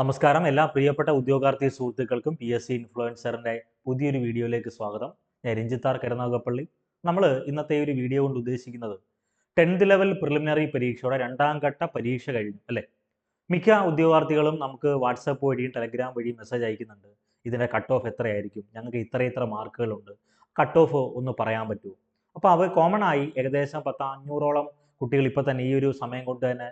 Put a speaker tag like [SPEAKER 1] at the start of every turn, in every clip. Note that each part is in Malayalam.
[SPEAKER 1] നമസ്കാരം. എല്ലാ പ്രിയപ്പെട്ട ഉദ്യോഗാർത്ഥി സുഹൃത്തുക്കൾക്കും പി എസ് സി ഇൻഫ്ലുവൻസറിന്റെ പുതിയൊരു വീഡിയോയിലേക്ക് സ്വാഗതം. ഞാൻ രഞ്ജിത്താർ കരുനാഗപ്പള്ളി. നമ്മൾ ഇന്നത്തെ ഒരു വീഡിയോ കൊണ്ട് ഉദ്ദേശിക്കുന്നത് ടെൻത്ത് ലെവൽ പ്രിലിമിനറി പരീക്ഷയുടെ രണ്ടാം ഘട്ട പരീക്ഷ കഴിഞ്ഞു അല്ലേ? മിക്ക ഉദ്യോഗാർത്ഥികളും നമുക്ക് വാട്സപ്പ് വഴിയും ടെലഗ്രാം വഴിയും മെസ്സേജ് അയക്കുന്നുണ്ട്. ഇതിന്റെ കട്ട് ഓഫ് എത്രയായിരിക്കും? ഞങ്ങൾക്ക് ഇത്ര ഇത്ര മാർക്കുകളുണ്ട്. കട്ട് ഓഫ് ഒന്ന് പറയാൻ പറ്റുമോ? അപ്പോൾ അവ കോമൺ ആയി ഏകദേശം പത്ത് അഞ്ഞൂറോളം കുട്ടികൾ ഇപ്പോൾ തന്നെ ഈ ഒരു സമയം കൊണ്ട് തന്നെ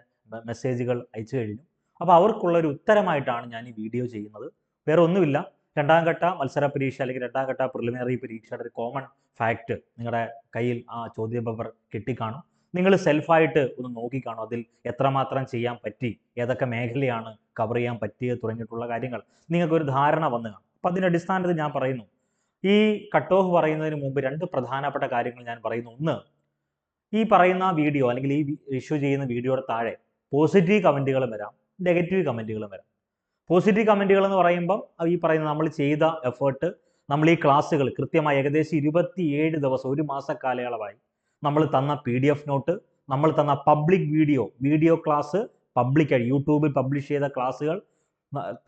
[SPEAKER 1] മെസ്സേജുകൾ അയച്ചു കഴിഞ്ഞു. അപ്പോൾ അവർക്കുള്ള ഒരു ഉത്തരമായിട്ടാണ് ഞാൻ ഈ വീഡിയോ ചെയ്യുന്നത്. വേറെ ഒന്നുമില്ല. രണ്ടാം ഘട്ട മത്സര പരീക്ഷ അല്ലെങ്കിൽ രണ്ടാം ഘട്ട പ്രിലിമിനറി പരീക്ഷയുടെ ഒരു കോമൺ ഫാക്ട് നിങ്ങളുടെ കയ്യിൽ ആ ചോദ്യപേപ്പർ കിട്ടിക്കാണും. നിങ്ങൾ സെൽഫായിട്ട് ഒന്ന് നോക്കിക്കാണും അതിൽ എത്രമാത്രം ചെയ്യാൻ പറ്റി ഏതൊക്കെ മേഖലയാണ് കവർ ചെയ്യാൻ പറ്റിയത് തുടങ്ങിയിട്ടുള്ള കാര്യങ്ങൾ. നിങ്ങൾക്കൊരു ധാരണ വന്നു കാണും. അപ്പം അതിന്റെ അടിസ്ഥാനത്തിൽ ഞാൻ പറയുന്നു. ഈ കട്ട് ഓഫ് പറയുന്നതിന് മുമ്പ് രണ്ട് പ്രധാനപ്പെട്ട കാര്യങ്ങൾ ഞാൻ പറയുന്നു. ഒന്ന് ഈ പറയുന്ന വീഡിയോ അല്ലെങ്കിൽ ഈ ഇഷ്യൂ ചെയ്യുന്ന വീഡിയോയുടെ താഴെ പോസിറ്റീവ് കമന്റുകളും വരാം. നെഗറ്റീവ് കമന്റുകളും വരാം. പോസിറ്റീവ് കമന്റുകൾ എന്ന് പറയുമ്പം ഈ പറയുന്ന നമ്മൾ ചെയ്ത എഫേർട്ട് നമ്മൾ ഈ ക്ലാസ്സുകൾ കൃത്യമായി ഏകദേശം ഇരുപത്തിയേഴ് ദിവസം ഒരു മാസ കാലയളവായി നമ്മൾ തന്ന പി ഡി എഫ് നോട്ട് നമ്മൾ തന്ന പബ്ലിക് വീഡിയോ വീഡിയോ ക്ലാസ് പബ്ലിക്കായി യൂട്യൂബിൽ പബ്ലിഷ് ചെയ്ത ക്ലാസ്സുകൾ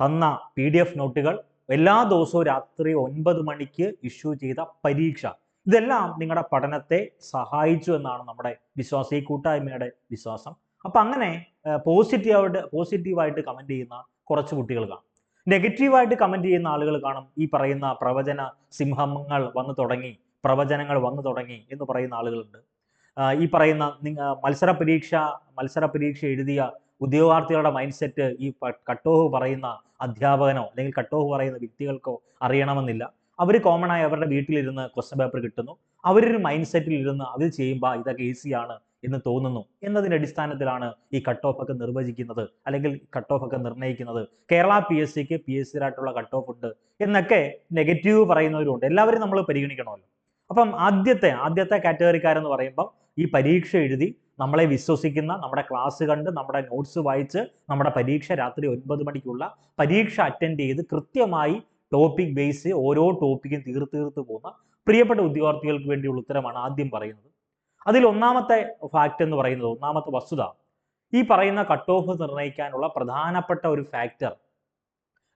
[SPEAKER 1] തന്ന പി ഡി എഫ് നോട്ടുകൾ എല്ലാ ദിവസവും രാത്രി ഒൻപത് മണിക്ക് ഇഷ്യൂ ചെയ്ത പരീക്ഷ. ഇതെല്ലാം നിങ്ങളുടെ പഠനത്തെ സഹായിച്ചു എന്നാണ് നമ്മുടെ വിശ്വാസം ഈ കൂട്ടായ്മയുടെ വിശ്വാസം. അപ്പം അങ്ങനെ പോസിറ്റീവായിട്ട് പോസിറ്റീവായിട്ട് കമന്റ് ചെയ്യുന്ന കുറച്ച് കുട്ടികൾ കാണും. നെഗറ്റീവായിട്ട് കമന്റ് ചെയ്യുന്ന ആളുകൾ കാണും. ഈ പറയുന്ന പ്രവചന സിംഹങ്ങൾ വന്നു തുടങ്ങി പ്രവചനങ്ങൾ വന്നു തുടങ്ങി എന്ന് പറയുന്ന ആളുകളുണ്ട്. ഈ പറയുന്ന മത്സര പരീക്ഷ മത്സര പരീക്ഷ എഴുതിയ ഉദ്യോഗാർത്ഥികളുടെ മൈൻഡ് സെറ്റ് ഈ കട്ട് ഓഫ് പറയുന്ന അധ്യാപകനോ അല്ലെങ്കിൽ കട്ട് ഓഫ് പറയുന്ന വ്യക്തികൾക്കോ അറിയണമെന്നില്ല. അവർ കോമൺ ആയി അവരുടെ വീട്ടിലിരുന്ന് ക്വസ്റ്റ്യൻ പേപ്പർ കിട്ടുന്നു. അവരൊരു മൈൻഡ് സെറ്റിൽ ഇരുന്ന് അത് ചെയ്യുമ്പോൾ ഇതൊക്കെ ഈസിയാണ് എന്ന് തോന്നുന്നു എന്നതിന്റെ അടിസ്ഥാനത്തിലാണ് ഈ കട്ട് ഓഫ് ഒക്കെ നിർവചിക്കുന്നത് അല്ലെങ്കിൽ കട്ട് ഓഫ് ഒക്കെ നിർണയിക്കുന്നത്. കേരള പി എസ് സിക്ക് പി എസ് സിയിലായിട്ടുള്ള കട്ട് ഓഫ് ഉണ്ട് എന്നൊക്കെ നെഗറ്റീവ് പറയുന്നവരുണ്ട് എല്ലാവരും നമ്മൾ പരിഗണിക്കണമല്ലോ. അപ്പം ആദ്യത്തെ ആദ്യത്തെ കാറ്റഗറിക്കാരെന്ന് പറയുമ്പോൾ ഈ പരീക്ഷ എഴുതി നമ്മളെ വിശ്വസിക്കുന്ന നമ്മുടെ ക്ലാസ് കണ്ട് നമ്മുടെ നോട്ട്സ് വായിച്ച് നമ്മുടെ പരീക്ഷ രാത്രി ഒൻപത് മണിക്കുള്ള പരീക്ഷ അറ്റൻഡ് ചെയ്ത് കൃത്യമായി ടോപ്പിക് ബേസ് ഓരോ ടോപ്പിക്കും തീർത്ത് തീർത്ത് പോകുന്ന പ്രിയപ്പെട്ട ഉദ്യോഗാർത്ഥികൾക്ക് വേണ്ടിയുള്ള ഉത്തരമാണ് ആദ്യം പറയുന്നത്. അതിൽ ഒന്നാമത്തെ ഫാക്റ്റ് എന്ന് പറയുന്നത് ഒന്നാമത്തെ വസ്തുത ഈ പറയുന്ന കട്ട് ഓഫ് നിർണയിക്കാനുള്ള പ്രധാനപ്പെട്ട ഒരു ഫാക്ടർ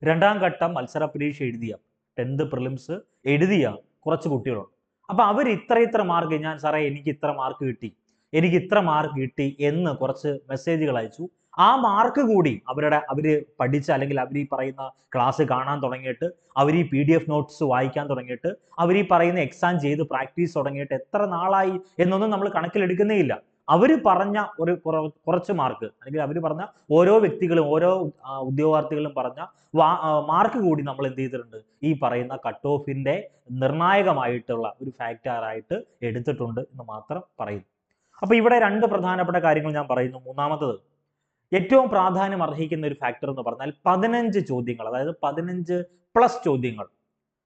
[SPEAKER 1] രണ്ടാം ഘട്ടം മത്സര പരീക്ഷ എഴുതിയ ടെൻത്ത് പ്രിലിംസ് എഴുതിയ കുറച്ച് കുട്ടികളുണ്ട്. അപ്പൊ അവർ ഇത്ര ഇത്ര മാർക്ക് ഞാൻ സാറേ എനിക്ക് ഇത്ര മാർക്ക് കിട്ടി എനിക്ക് ഇത്ര മാർക്ക് കിട്ടി എന്ന് കുറച്ച് മെസ്സേജുകൾ അയച്ചു. ആ മാർക്ക് കൂടി അവരുടെ അവർ പഠിച്ച അല്ലെങ്കിൽ അവർ ഈ പറയുന്ന ക്ലാസ് കാണാൻ തുടങ്ങിയിട്ട് അവർ ഈ പി ഡി എഫ് നോട്ട്സ് വായിക്കാൻ തുടങ്ങിയിട്ട് അവർ ഈ പറയുന്ന എക്സാം ചെയ്ത് പ്രാക്ടീസ് തുടങ്ങിയിട്ട് എത്ര നാളായി എന്നൊന്നും നമ്മൾ കണക്കിലെടുക്കുന്നേ ഇല്ല അവർ പറഞ്ഞ ഒരു കുറച്ച് മാർക്ക് അല്ലെങ്കിൽ അവർ പറഞ്ഞ ഓരോ വ്യക്തികളും ഓരോ ഉദ്യോഗാർത്ഥികളും പറഞ്ഞ മാർക്ക് കൂടി നമ്മൾ എന്ത് ചെയ്തിട്ടുണ്ട്? ഈ പറയുന്ന കട്ട് ഓഫിന്റെ നിർണായകമായിട്ടുള്ള ഒരു ഫാക്ടറായിട്ട് എടുത്തിട്ടുണ്ട് എന്ന് മാത്രം പറയുന്നു. അപ്പൊ ഇവിടെ രണ്ട് പ്രധാനപ്പെട്ട കാര്യങ്ങൾ ഞാൻ പറയുന്നു. മൂന്നാമത്തത് ഏറ്റവും പ്രാധാന്യം അർഹിക്കുന്ന ഒരു ഫാക്ടർ എന്ന് പറഞ്ഞാൽ പതിനഞ്ച് ചോദ്യങ്ങൾ അതായത് പതിനഞ്ച് പ്ലസ് ചോദ്യങ്ങൾ.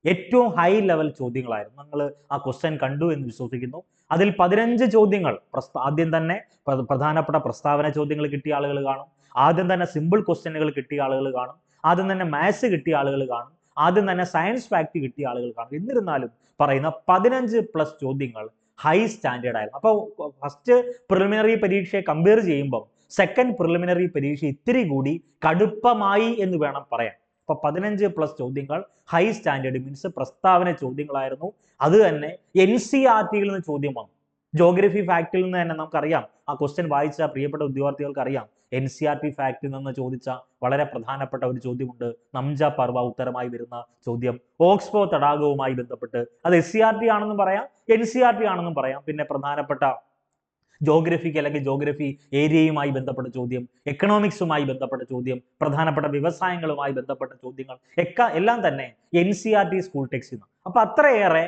[SPEAKER 1] ഏറ്റവും ഹൈ ലെവൽ ചോദ്യങ്ങളായിരുന്നു. നിങ്ങൾ ആ ക്വസ്റ്റ്യൻ കണ്ടു എന്ന് വിശ്വസിക്കുന്നു. അതിൽ പതിനഞ്ച് ചോദ്യങ്ങൾ ആദ്യം തന്നെ പ്ര- പ്രധാനപ്പെട്ട പ്രസ്താവന ചോദ്യങ്ങൾ കിട്ടിയ ആളുകൾ കാണും. ആദ്യം തന്നെ സിമ്പിൾ ക്വസ്റ്റ്യനുകൾ കിട്ടിയ ആളുകൾ കാണും. ആദ്യം തന്നെ മാത്സ് കിട്ടിയ ആളുകൾ കാണും. ആദ്യം തന്നെ സയൻസ് ഫാക്ട് കിട്ടിയ ആളുകൾ കാണും. എന്നിരുന്നാലും പറയുന്ന പതിനഞ്ച് പ്ലസ് ചോദ്യങ്ങൾ ഹൈ സ്റ്റാൻഡേർഡ് ആയിരുന്നു. അപ്പോൾ ഫസ്റ്റ് പ്രിലിമിനറി പരീക്ഷയെ കമ്പയർ ചെയ്യുമ്പോൾ സെക്കൻഡ് പ്രിലിമിനറി പരീക്ഷ ഇത്തിരി കൂടി കടുപ്പമായി എന്ന് വേണം പറയാൻ. അപ്പൊ പതിനഞ്ച് പ്ലസ് ചോദ്യങ്ങൾ ഹൈ സ്റ്റാൻഡേർഡ് മീൻസ് പ്രസ്താവന ചോദ്യങ്ങളായിരുന്നു. അത് തന്നെ എൻ സി ആർ ടിയിൽ നിന്ന് ചോദ്യം വന്നു. ജോഗ്രഫി ഫാക്റ്റിൽ നിന്ന് തന്നെ നമുക്കറിയാം. ആ ക്വസ്റ്റ്യൻ വായിച്ച പ്രിയപ്പെട്ട ഉദ്യോഗാർത്ഥികൾക്ക് അറിയാം എൻ സി ആർ ടി ഫാക്റ്റിൽ നിന്ന് ചോദിച്ച വളരെ പ്രധാനപ്പെട്ട ഒരു ചോദ്യമുണ്ട്. നംജ പർവ ഉത്തരമായി വരുന്ന ചോദ്യം. ഓക്സ്ഫോർഡ് തടാകവുമായി ബന്ധപ്പെട്ട്. അത് എസ് സി ആർ ടി ആണെന്നും പറയാം എൻ സി ആർ ടി ആണെന്നും പറയാം. പിന്നെ പ്രധാനപ്പെട്ട ജോഗ്രഫിക്ക് അല്ലെങ്കിൽ ജോഗ്രഫി ഏരിയയുമായി ബന്ധപ്പെട്ട ചോദ്യം എക്കണോമിക്സുമായി ബന്ധപ്പെട്ട ചോദ്യം പ്രധാനപ്പെട്ട വ്യവസായങ്ങളുമായി ബന്ധപ്പെട്ട ചോദ്യങ്ങൾ ഒക്കെ എല്ലാം തന്നെ N C R T school ടെക്സ്റ്റിൽ നിന്ന് അപ്പൊ അത്രയേറെ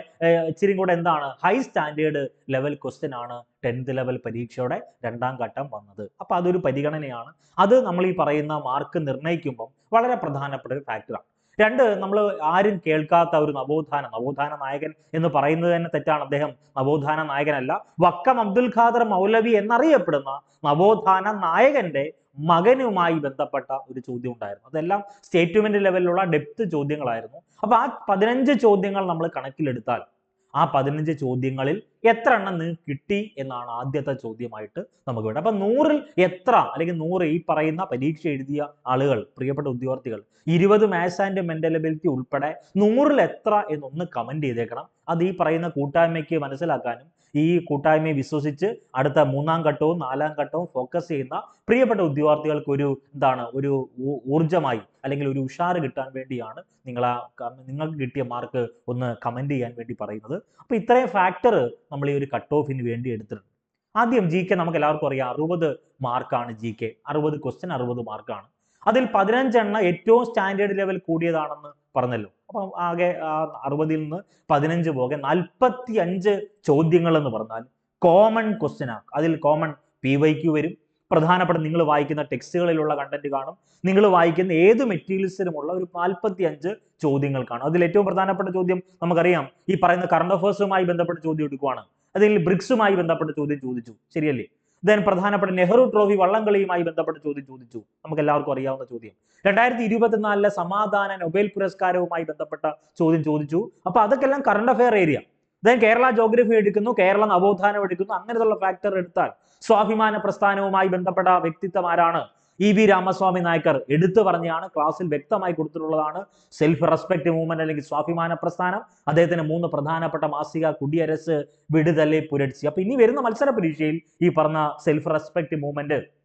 [SPEAKER 1] ഇച്ചിരി കൂടെ എന്താണ് ഹൈ സ്റ്റാൻഡേർഡ് ലെവൽ ക്വസ്റ്റ്യൻ ആണ് ടെൻത്ത് ലെവൽ പരീക്ഷയുടെ രണ്ടാം ഘട്ടം വന്നത്. അപ്പൊ അതൊരു പരിഗണനയാണ്. അത് നമ്മൾ ഈ പറയുന്ന മാർക്ക് നിർണയിക്കുമ്പം വളരെ പ്രധാനപ്പെട്ട ഒരു ഫാക്ടറാണ് രണ്ട് നമ്മൾ ആരും കേൾക്കാത്ത ഒരു നവോത്ഥാന നവോത്ഥാന നായകൻ എന്ന് പറയുന്നത് തന്നെ തെറ്റാണ്. അദ്ദേഹം നവോത്ഥാന നായകനല്ല. വക്കം അബ്ദുൽ ഖാദർ മൗലവി എന്നറിയപ്പെടുന്ന നവോത്ഥാന നായകന്റെ മകനുമായി ബന്ധപ്പെട്ട ഒരു ചോദ്യം ഉണ്ടായിരുന്നു. അതെല്ലാം സ്റ്റേറ്റ്മെന്റ് ലെവലിലുള്ള ഡെപ്ത് ചോദ്യങ്ങളായിരുന്നു. അപ്പൊ ആ പതിനഞ്ച് ചോദ്യങ്ങൾ നമ്മൾ കണക്കിലെടുത്താൽ ആ പതിനഞ്ച് ചോദ്യങ്ങളിൽ എത്ര എണ്ണം നിങ്ങൾക്ക് കിട്ടി എന്നാണ് ആദ്യത്തെ ചോദ്യമായിട്ട് നമുക്ക് വേണ്ടത്. അപ്പൊ നൂറിൽ എത്ര അല്ലെങ്കിൽ നൂറ് ഈ പറയുന്ന പരീക്ഷ എഴുതിയ ആളുകൾ പ്രിയപ്പെട്ട ഉദ്യോഗാർത്ഥികൾ ഇരുപത് മാത്സ് ആൻഡ് മെന്റലബിലിറ്റി ഉൾപ്പെടെ നൂറിൽ എത്ര എന്നൊന്ന് കമന്റ് ചെയ്തേക്കണം. അത് ഈ പറയുന്ന കൂട്ടായ്മയ്ക്ക് മനസ്സിലാക്കാനും ഈ കൂട്ടായ്മയെ വിശ്വസിച്ച് അടുത്ത മൂന്നാം ഘട്ടവും നാലാം ഘട്ടവും ഫോക്കസ് ചെയ്യുന്ന പ്രിയപ്പെട്ട ഉദ്യോഗാർത്ഥികൾക്ക് ഒരു എന്താണ് ഒരു ഊർജമായി അല്ലെങ്കിൽ ഒരു ഉഷാർ കിട്ടാൻ വേണ്ടിയാണ് നിങ്ങൾ ആ നിങ്ങൾക്ക് കിട്ടിയ മാർക്ക് ഒന്ന് കമന്റ് ചെയ്യാൻ വേണ്ടി പറയുന്നത്. അപ്പോൾ ഇത്രയും ഫാക്ടർ നമ്മൾ ഈ ഒരു കട്ട് ഓഫിന് വേണ്ടി എടുത്തിട്ടുണ്ട്. ആദ്യം ജി കെ നമുക്ക് എല്ലാവർക്കും അറിയാം. അറുപത് മാർക്കാണ് ജി കെ അറുപത് ക്വസ്റ്റ്യൻ അറുപത് മാർക്കാണ് അതിൽ പതിനഞ്ചെണ്ണം ഏറ്റവും സ്റ്റാൻഡേർഡ് ലെവൽ കൂടിയതാണെന്ന് പറഞ്ഞല്ലോ. അപ്പം ആകെ ആ അറുപതിൽ നിന്ന് പതിനഞ്ച് പോകെ നാൽപ്പത്തി അഞ്ച് ചോദ്യങ്ങൾ എന്ന് പറഞ്ഞാൽ കോമൺ ക്വസ്റ്റ്യൻ ആണ് അതിൽ കോമൺ പി വൈ ക്യു വരും. പ്രധാനപ്പെട്ട നിങ്ങൾ വായിക്കുന്ന ടെക്സ്റ്റുകളിലുള്ള കണ്ടന്റ് കാണും. നിങ്ങൾ വായിക്കുന്ന ഏത് മെറ്റീരിയൽസിനുമുള്ള ഒരു നാൽപ്പത്തി അഞ്ച് ചോദ്യങ്ങൾ കാണും. അതിൽ ഏറ്റവും പ്രധാനപ്പെട്ട ചോദ്യം നമുക്കറിയാം. ഈ പറയുന്ന കറണ്ട് അഫേഴ്സുമായി ബന്ധപ്പെട്ട ചോദ്യം എടുക്കുവാണ്. അതിൽ ബ്രിക്സുമായി ബന്ധപ്പെട്ട ചോദ്യം ചോദിച്ചു. ശരിയല്ലേ? ദെൻ പ്രധാനപ്പെട്ട നെഹ്റു ട്രോഫി വള്ളംകളിയുമായി ബന്ധപ്പെട്ട ചോദ്യം ചോദിച്ചു. നമുക്ക് എല്ലാവർക്കും അറിയാവുന്ന ചോദ്യം. രണ്ടായിരത്തി ഇരുപത്തിനാലിലെ സമാധാന നൊബേൽ പുരസ്കാരവുമായി ബന്ധപ്പെട്ട ചോദ്യം ചോദിച്ചു. അപ്പൊ അതൊക്കെ എല്ലാം current affair area then Kerala geography എടുക്കുന്നു കേരള നവോത്ഥാനം എടുക്കുന്നു അങ്ങനെയുള്ള ഫാക്ടർ എടുത്താൽ സ്വാഭിമാന പ്രസ്ഥാനവുമായി ബന്ധപ്പെട്ട വ്യക്തിത്വം ആരാണ്? ഇ വി രാമസ്വാമി നായ്ക്കർ എടുത്തു പറഞ്ഞാണ് ക്ലാസ്സിൽ വ്യക്തമായി കൊടുത്തിട്ടുള്ളതാണ്. സെൽഫ് റെസ്പെക്ട് മൂവ്മെന്റ് അല്ലെങ്കിൽ സ്വാഭിമാന പ്രസ്ഥാനം. അദ്ദേഹത്തിന് മൂന്ന് പ്രധാനപ്പെട്ട മാസിക കുടിയരസ് വിടുതലെ പുരട്സി. അപ്പൊ ഇനി വരുന്ന മത്സര പരീക്ഷയിൽ ഈ പറഞ്ഞ സെൽഫ് റെസ്പെക്ട് മൂവ്മെന്റ്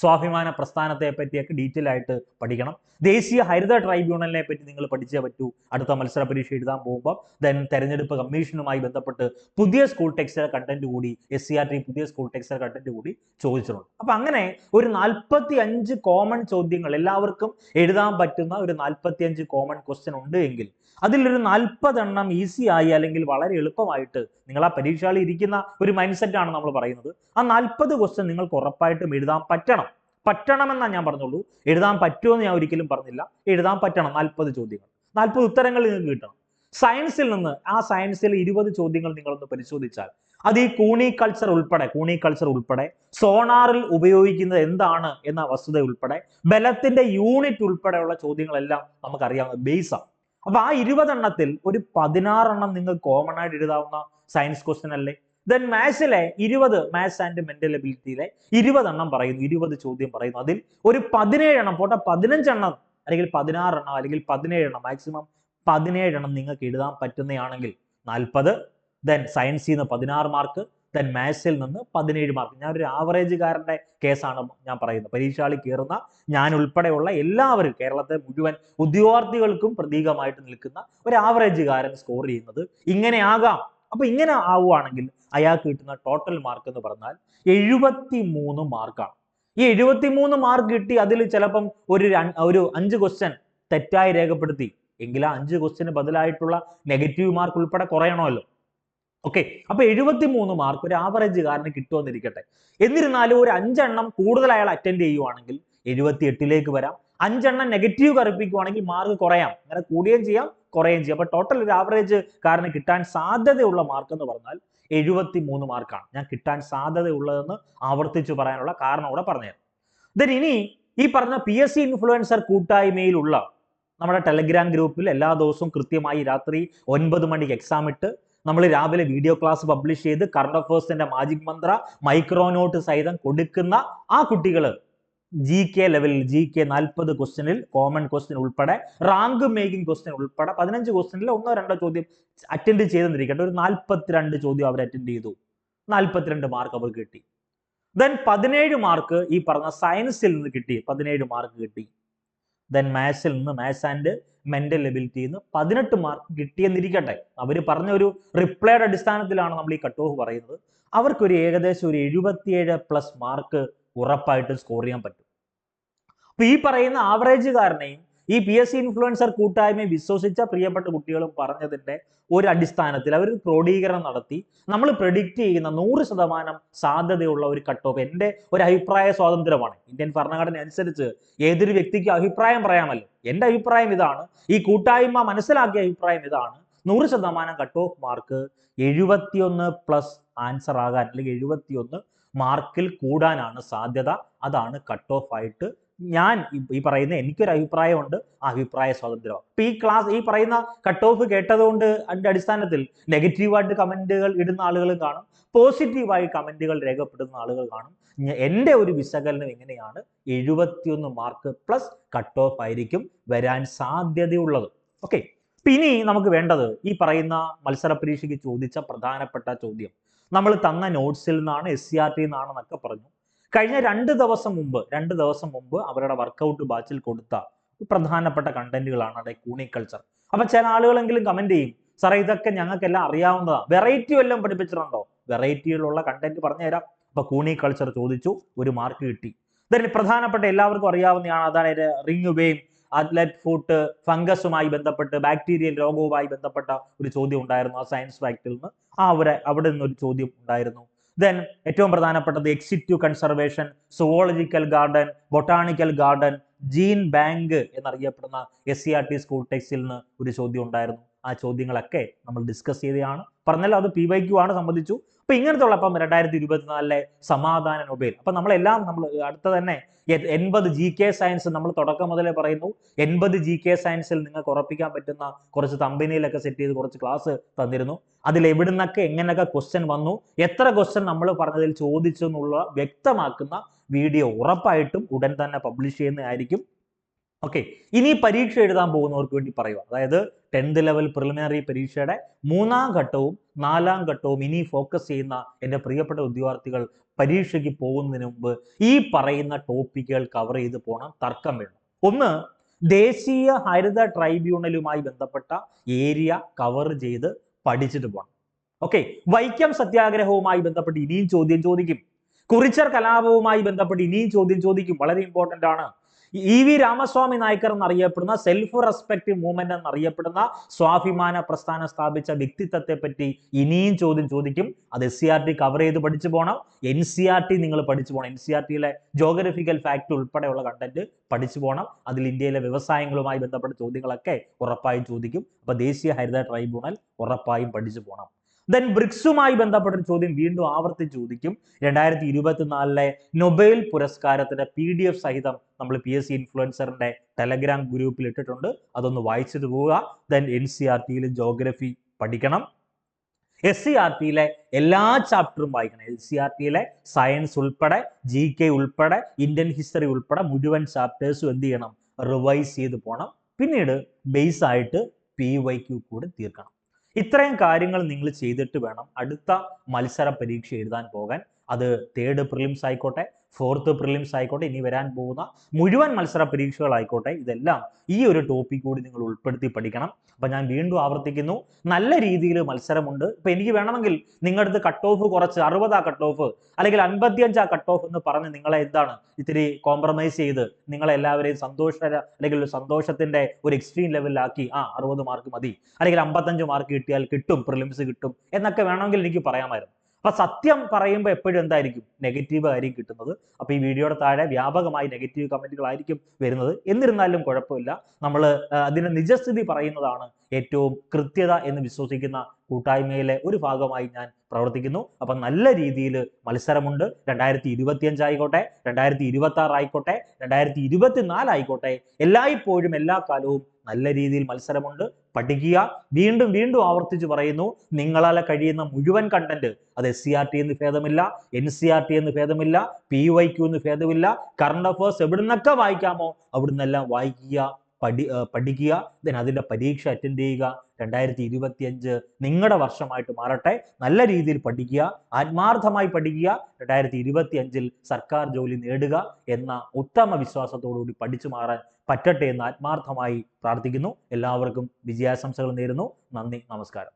[SPEAKER 1] സ്വാഭിമാന പ്രസ്ഥാനത്തെ പറ്റിയൊക്കെ ഡീറ്റെയിൽ ആയിട്ട് പഠിക്കണം. ദേശീയ ഹരിത ട്രൈബ്യൂണലിനെ പറ്റി നിങ്ങൾ പഠിച്ചേ പറ്റൂ. അടുത്ത മത്സര പരീക്ഷ എഴുതാൻ പോകുമ്പോൾ ദെൻ തെരഞ്ഞെടുപ്പ് കമ്മീഷനുമായി ബന്ധപ്പെട്ട് പുതിയ സ്കൂൾ ടെക്സ്റ്റർ കണ്ടന്റ് കൂടി എസ് സി ആർ ടി പുതിയ സ്കൂൾ ടെക്സ്റ്റർ കണ്ടന്റ് കൂടി ചോദിച്ചിട്ടുണ്ട്. അപ്പൊ അങ്ങനെ ഒരു നാൽപ്പത്തി അഞ്ച് കോമൺ ചോദ്യങ്ങൾ എല്ലാവർക്കും എഴുതാൻ പറ്റുന്ന ഒരു നാൽപ്പത്തി അഞ്ച് കോമൺ ക്വസ്റ്റ്യൻ ഉണ്ട് എങ്കിൽ അതിലൊരു നാൽപ്പതെണ്ണം ഈസി ആയി അല്ലെങ്കിൽ വളരെ എളുപ്പമായിട്ട് നിങ്ങൾ ആ പരീക്ഷകളിൽ ഇരിക്കുന്ന ഒരു മൈൻഡ് ആണ് നമ്മൾ പറയുന്നത്. ആ നാൽപ്പത് ക്വസ്റ്റ്യൻ നിങ്ങൾക്ക് ഉറപ്പായിട്ടും എഴുതാൻ പറ്റണം. പറ്റണമെന്നാണ് ഞാൻ പറഞ്ഞുള്ളൂ. എഴുതാൻ പറ്റുമെന്ന് ഞാൻ ഒരിക്കലും പറഞ്ഞില്ല. എഴുതാൻ പറ്റണം. നാൽപ്പത് ചോദ്യങ്ങൾ. നാൽപ്പത് ഉത്തരങ്ങൾ നിങ്ങൾക്ക് കിട്ടണം. സയൻസിൽ നിന്ന് ആ സയൻസിൽ ഇരുപത് ചോദ്യങ്ങൾ നിങ്ങളൊന്ന് പരിശോധിച്ചാൽ അത് ഈ കൂണി കൾച്ചർ ഉൾപ്പെടെ കൂണി കൾച്ചർ ഉൾപ്പെടെ സോണാറിൽ ഉപയോഗിക്കുന്നത് എന്താണ് എന്ന വസ്തുത ഉൾപ്പെടെ ബലത്തിന്റെ യൂണിറ്റ് ഉൾപ്പെടെയുള്ള ചോദ്യങ്ങളെല്ലാം നമുക്കറിയാവുന്ന ബേസാണ് അപ്പൊ ആ ഇരുപതെണ്ണത്തിൽ ഒരു പതിനാറെണ്ണം നിങ്ങൾ കോമൺ ആയിട്ട് എഴുതാവുന്ന സയൻസ് ക്വസ്റ്റ്യൻ അല്ലേ? ദെൻ മാത്സിലെ ഇരുപത് മാത്സ് ആൻഡ് മെന്റൽ എബിലിറ്റിയിലെ ഇരുപതെണ്ണം പറയുന്നു ഇരുപത് ചോദ്യം പറയുന്നു. അതിൽ ഒരു പതിനേഴെണ്ണം പോട്ടെ പതിനഞ്ചെണ്ണം അല്ലെങ്കിൽ പതിനാറെണ്ണം അല്ലെങ്കിൽ പതിനേഴെണ്ണം മാക്സിമം പതിനേഴെണ്ണം നിങ്ങൾക്ക് എഴുതാൻ പറ്റുന്നതാണെങ്കിൽ നാൽപ്പത് ദെൻ സയൻസിൽ നിന്ന് പതിനാറ് മാർക്ക് ദെൻ മാത്സിൽ നിന്ന് പതിനേഴ് മാർക്ക് ഞാനൊരു ഒരു ആവറേജുകാരന്റെ കേസാണ് ഞാൻ പറയുന്നത്. പരീക്ഷാളി കയറുന്ന ഞാൻ ഉൾപ്പെടെയുള്ള എല്ലാവരും കേരളത്തെ മുഴുവൻ ഉദ്യോഗാർത്ഥികൾക്കും പ്രതീകമായിട്ട് നിൽക്കുന്ന ഒരു ആവറേജുകാരൻ സ്കോർ ചെയ്യുന്നത് ഇങ്ങനെ ആകാം. അപ്പൊ ഇങ്ങനെ ആവുകയാണെങ്കിൽ അയാൾക്ക് കിട്ടുന്ന ടോട്ടൽ മാർക്ക് എന്ന് പറഞ്ഞാൽ എഴുപത്തി മൂന്ന് മാർക്കാണ് ഈ എഴുപത്തി മൂന്ന് മാർക്ക് കിട്ടി അതിൽ ചിലപ്പം ഒരു ഒരു അഞ്ച് ക്വസ്റ്റ്യൻ തെറ്റായി രേഖപ്പെടുത്തി. എങ്കിൽ ആ അഞ്ച് ക്വസ്റ്റ്യന് ബദലായിട്ടുള്ള നെഗറ്റീവ് മാർക്ക് ഉൾപ്പെടെ കുറയണമല്ലോ. ഓക്കെ അപ്പൊ എഴുപത്തി മൂന്ന് മാർക്ക് ഒരു ആവറേജ് ആവറേജുകാരന് കിട്ടുമെന്നിരിക്കട്ടെ എന്നിരുന്നാലും ഒരു അഞ്ചെണ്ണം കൂടുതൽ അയാൾ അറ്റൻഡ് ചെയ്യുവാണെങ്കിൽ എഴുപത്തി എട്ടിലേക്ക് വരാം. അഞ്ചെണ്ണം നെഗറ്റീവ് കറുപ്പിക്കുവാണെങ്കിൽ മാർക്ക് കുറയാം. അങ്ങനെ കൂടുകയും ചെയ്യാം കുറയുകയും ചെയ്യാം. അപ്പൊ ടോട്ടൽ ഒരു ആവറേജ് കാരന് കിട്ടാൻ സാധ്യതയുള്ള മാർക്ക് എന്ന് പറഞ്ഞാൽ എഴുപത്തി മൂന്ന് മാർക്കാണ് ഞാൻ കിട്ടാൻ സാധ്യതയുള്ളതെന്ന് ആവർത്തിച്ചു പറയാനുള്ള കാരണം കൂടെ പറഞ്ഞുതരാം. ദെൻ ഇനി ഈ പറഞ്ഞ പി എസ് സി ഇൻഫ്ലുവൻസർ കൂട്ടായ്മയിലുള്ള നമ്മുടെ ടെലഗ്രാം ഗ്രൂപ്പിൽ എല്ലാ ദിവസവും കൃത്യമായി രാത്രി ഒൻപത് മണിക്ക് എക്സാം ഇട്ട് നമ്മൾ രാവിലെ വീഡിയോ ക്ലാസ് പബ്ലിഷ് ചെയ്ത് കറണ്ട് അഫേഴ്സിന്റെ മാജിക് മന്ത്ര മൈക്രോനോട്ട് സഹിതം കൊടുക്കുന്ന ആ കുട്ടികൾ ജി കെ ലെവലിൽ ജി കെ നാൽപ്പത് ക്വസ്റ്റ്യനിൽ കോമൺ ക്വസ്റ്റ്യൻ ഉൾപ്പെടെ റാങ്ക് മേക്കിംഗ് ക്വസ്റ്റ്യൻ ഉൾപ്പെടെ പതിനഞ്ച് ക്വസ്റ്റ്യനിൽ ഒന്നോ രണ്ടോ ചോദ്യം അറ്റൻഡ് ചെയ്തെന്നിരിക്കട്ടെ ഒരു നാൽപ്പത്തിരണ്ട് ചോദ്യം അവർ അറ്റൻഡ് ചെയ്തു. നാൽപ്പത്തിരണ്ട് മാർക്ക് അവർ കിട്ടി. ദെൻ പതിനേഴ് മാർക്ക് ഈ പറഞ്ഞ സയൻസിൽ നിന്ന് കിട്ടി. പതിനേഴ് മാർക്ക് കിട്ടി. ദെൻ മാത്സിൽ നിന്ന് മാത്സ് ആൻഡ് മെന്റൽ എബിലിറ്റിയിൽ നിന്ന് പതിനെട്ട് മാർക്ക് കിട്ടിയെന്നിരിക്കട്ടെ. അവർ പറഞ്ഞ ഒരു റിപ്ലൈഡ് അടിസ്ഥാനത്തിലാണ് നമ്മൾ ഈ കട്ട് ഓഫ് പറയുന്നത്. അവർക്കൊരു ഏകദേശം ഒരു എഴുപത്തിയേഴ് പ്ലസ് മാർക്ക് ഉറപ്പായിട്ടും സ്കോർ ചെയ്യാൻ പറ്റും. അപ്പൊ ഈ പറയുന്ന ആവറേജുകാരനെയും ഈ പി എസ് സി ഇൻഫ്ലുവൻസർ കൂട്ടായ്മയെ വിശ്വസിച്ച പ്രിയപ്പെട്ട കുട്ടികളും പറഞ്ഞതിന്റെ ഒരു അടിസ്ഥാനത്തിൽ അവർ ക്രോഡീകരണം നടത്തി. നമ്മൾ പ്രഡിക്റ്റ് ചെയ്യുന്ന നൂറ് ശതമാനം സാധ്യതയുള്ള ഒരു കട്ട് ഓഫ് എന്റെ ഒരു അഭിപ്രായ സ്വാതന്ത്ര്യമാണ്. ഇന്ത്യൻ ഭരണഘടന അനുസരിച്ച് ഏതൊരു വ്യക്തിക്കും അഭിപ്രായം പറയാമല്ലോ. എന്റെ അഭിപ്രായം ഇതാണ്. ഈ കൂട്ടായ്മ മനസ്സിലാക്കിയ അഭിപ്രായം ഇതാണ്. നൂറ് ശതമാനം കട്ട് ഓഫ് മാർക്ക് എഴുപത്തിയൊന്ന് പ്ലസ് ആൻസർ ആകാൻ അല്ലെങ്കിൽ എഴുപത്തിയൊന്ന് മാർക്കിൽ കൂടാനാണ് സാധ്യത. അതാണ് കട്ട് ഓഫ് ആയിട്ട് ഞാൻ ഈ- പറയുന്ന എനിക്കൊരു അഭിപ്രായമുണ്ട് ആ അഭിപ്രായ സ്വാതന്ത്ര്യം. ഇപ്പൊ ഈ ക്ലാസ് ഈ പറയുന്ന കട്ട് ഓഫ് കേട്ടതുകൊണ്ട് അതിന്റെ അടിസ്ഥാനത്തിൽ നെഗറ്റീവായിട്ട് കമന്റുകൾ ഇടുന്ന ആളുകളും കാണും പോസിറ്റീവായി കമന്റുകൾ രേഖപ്പെടുത്തുന്ന ആളുകൾ കാണും. എന്റെ ഒരു വിശകലനം എങ്ങനെയാണ് എഴുപത്തിയൊന്ന് മാർക്ക് പ്ലസ് കട്ട് ഓഫ് ആയിരിക്കും വരാൻ സാധ്യതയുള്ളത്. ഓക്കെ ഇനി നമുക്ക് വേണ്ടത് ഈ പറയുന്ന മത്സര പരീക്ഷയ്ക്ക് ചോദിച്ച പ്രധാനപ്പെട്ട ചോദ്യം. നമ്മൾ തന്ന നോട്ട്സിൽ നിന്നാണ് എസ് സി ആർ ടി നിന്നാണെന്നൊക്കെ പറഞ്ഞു. കഴിഞ്ഞ രണ്ട് ദിവസം മുമ്പ് രണ്ട് ദിവസം മുമ്പ് അവരുടെ വർക്കൗട്ട് ബാച്ചിൽ കൊടുത്ത പ്രധാനപ്പെട്ട കണ്ടന്റുകളാണ് അവിടെ കൂണിക്കൾച്ചർ അപ്പൊ ചില ആളുകളെങ്കിലും കമന്റ് ചെയ്യും സാറേ ഇതൊക്കെ ഞങ്ങൾക്കെല്ലാം അറിയാവുന്നതാണ് വെറൈറ്റി വല്ലതും പഠിപ്പിച്ചിട്ടുണ്ടോ? വെറൈറ്റിയിലുള്ള കണ്ടന്റ് പറഞ്ഞുതരാം. അപ്പൊ കൂണി കൾച്ചർ ചോദിച്ചു ഒരു മാർക്ക് കിട്ടി. ഇതിൽ പ്രധാനപ്പെട്ട എല്ലാവർക്കും അറിയാവുന്നതാണ് അതായത് റിംഗ് വേം അത്ലറ്റ് ഫുട്ട് ഫംഗസുമായി ബന്ധപ്പെട്ട് ബാക്ടീരിയൽ രോഗവുമായി ബന്ധപ്പെട്ട ഒരു ചോദ്യം ഉണ്ടായിരുന്നു ആ സയൻസ് ഫാക്റ്റിൽ നിന്ന്. ആ അവിടെ അവിടെ നിന്നൊരു ചോദ്യം ഉണ്ടായിരുന്നു. ദെൻ ഏറ്റവും പ്രധാനപ്പെട്ടത് എക്സിറ്റീവ് conservation zoological garden botanical garden gene bank എന്നറിയപ്പെടുന്ന S C R T school ടെക്സ്റ്റിൽ നിന്ന് ഒരു ചോദ്യം ഉണ്ടായിരുന്നു. ആ ചോദ്യങ്ങളൊക്കെ നമ്മൾ ഡിസ്കസ് ചെയ്തതാണ്. പറഞ്ഞല്ലോ അത് പി വൈ ക്യു ആണ് സംബന്ധിച്ചു. അപ്പൊ ഇങ്ങനത്തെ ഉള്ള അപ്പം രണ്ടായിരത്തി ഇരുപത്തിനാലിലെ സമാധാന നൊബേൽ. അപ്പൊ നമ്മളെല്ലാം നമ്മൾ അടുത്ത തന്നെ എൺപത് ജി കെ സയൻസ് നമ്മൾ തുടക്കം മുതലേ പറയുന്നു. എൺപത് ജി കെ സയൻസിൽ നിങ്ങൾക്ക് ഉറപ്പിക്കാൻ പറ്റുന്ന കുറച്ച് കമ്പനിയിലൊക്കെ സെറ്റ് ചെയ്ത് കുറച്ച് ക്ലാസ് തന്നിരുന്നു. അതിൽ എവിടുന്നൊക്കെ എങ്ങനെയൊക്കെ ക്വസ്റ്റ്യൻ വന്നു. എത്ര ക്വസ്റ്റ്യൻ നമ്മൾ പറഞ്ഞതിൽ ചോദിച്ചു എന്നുള്ള വ്യക്തമാക്കുന്ന വീഡിയോ ഉറപ്പായിട്ടും ഉടൻ തന്നെ പബ്ലിഷ് ചെയ്യുന്നതായിരിക്കും. ഓക്കെ ഇനി പരീക്ഷ എഴുതാൻ പോകുന്നവർക്ക് വേണ്ടി പറയുക അതായത് ടെൻത്ത് ലെവൽ പ്രിലിമിനറി പരീക്ഷയുടെ മൂന്നാം ഘട്ടവും നാലാം ഘട്ടവും ഇനി ഫോക്കസ് ചെയ്യുന്ന എന്റെ പ്രിയപ്പെട്ട ഉദ്യോഗാർത്ഥികൾ പരീക്ഷയ്ക്ക് പോകുന്നതിന് മുമ്പ് ഈ പറയുന്ന ടോപ്പിക്കുകൾ കവർ ചെയ്ത് പോകണം തർക്കം വേണം. ഒന്ന് ദേശീയ ഹരിത ട്രൈബ്യൂണലുമായി ബന്ധപ്പെട്ട ഏരിയ കവർ ചെയ്ത് പഠിച്ചിട്ട് പോകണം ഓക്കെ വൈക്കം സത്യാഗ്രഹവുമായി ബന്ധപ്പെട്ട് ഇനിയും ചോദ്യം ചോദിക്കും. കുറിച്ചർ കലാപവുമായി ബന്ധപ്പെട്ട് ഇനിയും ചോദ്യം ചോദിക്കും. വളരെ ഇമ്പോർട്ടന്റ് ആണ്. ഇ വി രാമസ്വാമി നായ്ക്കർ എന്നറിയപ്പെടുന്ന സെൽഫ് റെസ്പെക്റ്റ് മൂവ്മെന്റ് എന്നറിയപ്പെടുന്ന സ്വാഭിമാന പ്രസ്ഥാനം സ്ഥാപിച്ച വ്യക്തിത്വത്തെ പറ്റി ഇനിയും ചോദ്യം ചോദിക്കും. അത് S C R T cover ചെയ്ത് പഠിച്ചു പോകണം എൻ സി ആർ ടി നിങ്ങൾ പഠിച്ചു പോകണം എൻ സി ആർ ടിയിലെ ജോഗ്രഫിക്കൽ ഫാക്ട് ഉൾപ്പെടെയുള്ള കണ്ടന്റ് പഠിച്ചു പോകണം അതിൽ ഇന്ത്യയിലെ വ്യവസായങ്ങളുമായി ബന്ധപ്പെട്ട ചോദ്യങ്ങളൊക്കെ ഉറപ്പായും ചോദിക്കും. അപ്പൊ ദേശീയ ഹരിത ട്രൈബ്യൂണൽ ഉറപ്പായും പഠിച്ചു പോകണം ദെൻ ബ്രിക്സുമായി ബന്ധപ്പെട്ട ഒരു ചോദ്യം വീണ്ടും ആവർത്തിച്ച് ചോദിക്കും. രണ്ടായിരത്തി ഇരുപത്തിനാലിലെ നൊബേൽ പുരസ്കാരത്തിന്റെ പി ഡി എഫ് സഹിതം നമ്മൾ പി എസ് സി ഇൻഫ്ലുവൻസറിന്റെ ടെലഗ്രാം ഗ്രൂപ്പിൽ ഇട്ടിട്ടുണ്ട്. അതൊന്ന് വായിച്ചിട്ട് പോവുക. ദെൻ എൻ സി ആർ ടിയിൽ ജോഗ്രഫി പഠിക്കണം. എസ് സി ആർ ടിയിലെ എല്ലാ ചാപ്റ്ററും വായിക്കണം. എസ് സി ആർ ടിയിലെ സയൻസ് ഉൾപ്പെടെ ജി കെ ഉൾപ്പെടെ ഇന്ത്യൻ ഹിസ്റ്ററി ഉൾപ്പെടെ മുഴുവൻ ചാപ്റ്റേഴ്സും എന്ത് ചെയ്യണം? റിവൈസ് ചെയ്ത് പോകണം പിന്നീട് ബേസ് ആയിട്ട് പി വൈ ക്യു കൂടി തീർക്കണം. ഇത്രയും കാര്യങ്ങൾ നിങ്ങൾ ചെയ്തിട്ട് വേണം അടുത്ത മത്സര പരീക്ഷ എഴുതാൻ പോകാൻ. അത് തേർഡ് പ്രിലിംസ് ആയിക്കോട്ടെ ഫോർത്ത് പ്രിലിംസ് ആയിക്കോട്ടെ ഇനി വരാൻ പോകുന്ന മുഴുവൻ മത്സര പരീക്ഷകളായിക്കോട്ടെ ഇതെല്ലാം ഈ ഒരു ടോപ്പിക് കൂടി നിങ്ങൾ ഉൾപ്പെടുത്തി പഠിക്കണം. അപ്പൊ ഞാൻ വീണ്ടും ആവർത്തിക്കുന്നു. നല്ല രീതിയിൽ മത്സരമുണ്ട്. ഇപ്പൊ എനിക്ക് വേണമെങ്കിൽ നിങ്ങളുടെ കട്ട് ഓഫ് കുറച്ച് അറുപതാ കട്ട് ഓഫ് അല്ലെങ്കിൽ അൻപത്തിയഞ്ചാ കട്ട് ഓഫ് എന്ന് പറഞ്ഞ് നിങ്ങളെ എന്താണ് ഇത്തിരി കോംപ്രമൈസ് ചെയ്ത് നിങ്ങളെല്ലാവരെയും സന്തോഷ അല്ലെങ്കിൽ ഒരു സന്തോഷത്തിന്റെ ഒരു എക്സ്ട്രീം ലെവലിലാക്കി ആ അറുപത് മാർക്ക് മതി. അല്ലെങ്കിൽ അമ്പത്തഞ്ച് മാർക്ക് കിട്ടിയാൽ കിട്ടും പ്രിലിംസ് കിട്ടും എന്നൊക്കെ വേണമെങ്കിൽ എനിക്ക് പറയാമായിരുന്നു. അപ്പൊ സത്യം പറയുമ്പോൾ എപ്പോഴും എന്തായിരിക്കും? നെഗറ്റീവ് ആയിരിക്കും കിട്ടുന്നത്. അപ്പൊ ഈ വീഡിയോയുടെ താഴെ വ്യാപകമായി നെഗറ്റീവ് കമന്റുകളായിരിക്കും വരുന്നത്. എന്നിരുന്നാലും കുഴപ്പമില്ല. നമ്മൾ അതിന്റെ നിജസ്ഥിതി പറയുന്നതാണ് ഏറ്റവും കൃത്യത എന്ന് വിശ്വസിക്കുന്ന കൂട്ടായ്മയിലെ ഒരു ഭാഗമായി ഞാൻ പ്രവർത്തിക്കുന്നു. അപ്പൊ നല്ല രീതിയിൽ മത്സരമുണ്ട്. രണ്ടായിരത്തി ഇരുപത്തിയഞ്ച് ആയിക്കോട്ടെ രണ്ടായിരത്തി ഇരുപത്തി ആറ് ആയിക്കോട്ടെ രണ്ടായിരത്തി ഇരുപത്തിനാല് ആയിക്കോട്ടെ. എല്ലായ്പ്പോഴും എല്ലാ കാലവും നല്ല രീതിയിൽ മത്സരമുണ്ട്. പഠിക്കുക. വീണ്ടും വീണ്ടും ആവർത്തിച്ച് പറയുന്നു നിങ്ങളാലെ കഴിയുന്ന മുഴുവൻ കണ്ടന്റ് അത് എസ് സി ആർ ടി എന്ന് ഭേദമില്ല എൻ സി ആർ ടി എന്ന് ഭേദമില്ല പി വൈ ക്യു എന്ന് ഭേദമില്ല കറണ്ട് അഫേഴ്സ് എവിടുന്നൊക്കെ വായിക്കാമോ അവിടുന്നെല്ലാം വായിക്കുക. പഠി പഠിക്കുക ദെൻ അതിന്റെ പരീക്ഷ അറ്റൻഡ് ചെയ്യുക രണ്ടായിരത്തി ഇരുപത്തിയഞ്ച് നിങ്ങളുടെ വർഷമായിട്ട് മാറട്ടെ. നല്ല രീതിയിൽ പഠിക്കുക ആത്മാർത്ഥമായി പഠിക്കുക രണ്ടായിരത്തി ഇരുപത്തി അഞ്ചിൽ സർക്കാർ ജോലി നേടുക എന്ന ഉത്തമ വിശ്വാസത്തോടുകൂടി പഠിച്ചു മാറാൻ പറ്റട്ടെ എന്ന് ആത്മാർത്ഥമായി പ്രാർത്ഥിക്കുന്നു. എല്ലാവർക്കും വിജയാശംസകൾ നേരുന്നു. നന്ദി നമസ്കാരം.